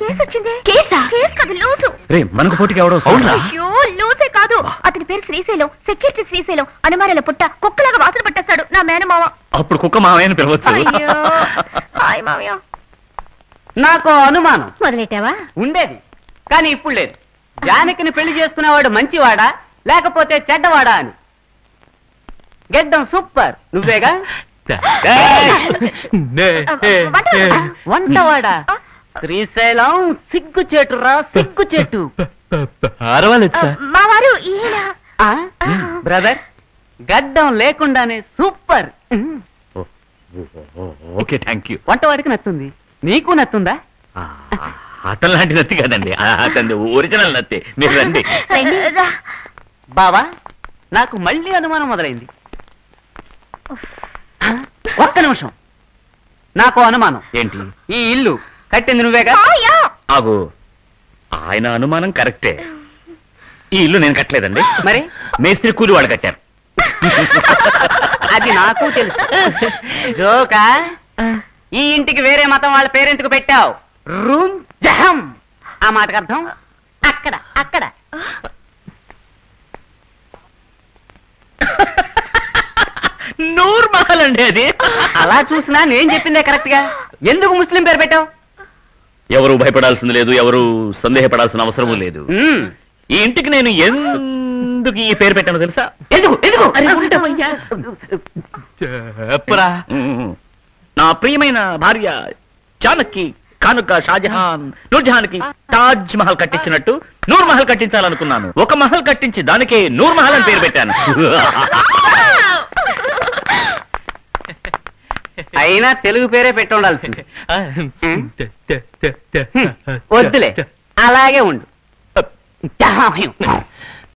Case వచ్చింది. కేసా? Case రే మనకు పోటీకి లూసే కాదు. అతని పేరు శ్రీశైలం సెక్యూరిటీ శ్రీశైలం అనుమానాల పుట్ట కుక్కలాగా వాసన పట్టేస్తాడు నా మేనమావ అప్పుడు కుక్క మామయ్యని పిలవచ్చు. హాయ్ మామయ్య. నాకు అనుమానం. మొదలెట్టావా? ఉండేది కానీ ఇప్పుడు లేదు. జానకిని పెళ్ళి చేసుకునేవాడు మంచివాడా? లేకపోతే చెడ్డవాడా అని. గెడ్డం సూపర్. నువ్వేగా? వంటవాడా? శ్రీశైలం సిగ్గు సిగ్గు చెట్టు మా వారు ఈయన. బ్రదర్ గడ్డం లేకుండానే సూపర్. Okay thank you. వంటవాడికి నచ్చుంది. నీకు నచ్చుందా? అతను లాంటి నత్తి కాదండి. ఆ, అతనిది ఒరిజినల్ నత్తి. మీరు రండి. రా. బావా నాకు మళ్ళీ అనుమానం మొదలైంది. ఒక్క నిమిషం. నాకు అనుమానం. ఏంటి? ఈ ఇల్లు కట్టింది నువ్వేగా? ఆగు. ఆయన అనుమానం కరెక్టే. ఈ ఇల్లు నేను కట్టలేదండి. మరి? మేస్త్రి కూలి వాళ్ళు కట్టారు. అది నాకు తెలుసు. జోకా ఈ ఇంటికి వేరే మతం వాళ్ళ పేరెంట్కు పెట్టావు. రూమ్ జహం. ఆ మాటకు అర్థం? అక్కడ అక్కడ. నూర్ మహల్ అండి అది. అలా చూసినా నేను చెప్పిందే కరెక్ట్గా? ఎందుకు ముస్లిం పేరు పెట్టావు? ఎవరు భయపడాల్సింది లేదు ఎవరు సందేహపడాల్సిన అవసరమూ లేదు. ఈ ఇంటికి నేను ఎందుకు ఈ పేరు పెట్టానో తెలుసా? ఎందుకు? ఎందుకు? చెప్పరా. నా ప్రియమైన భార్య జానకి కానుక షాజహాన్ నూర్జహాన్కి తాజ్ మహల్ కట్టించినట్టు నూర్ మహల్ కట్టించాలనుకున్నాను. ఒక మహల్ కట్టించి దానికే నూర్ మహల్ అని పేరు పెట్టాను. అయినా తెలుగు పేరే పెట్టి ఉండాల్సింది వద్దులే. అలాగే ఉండు.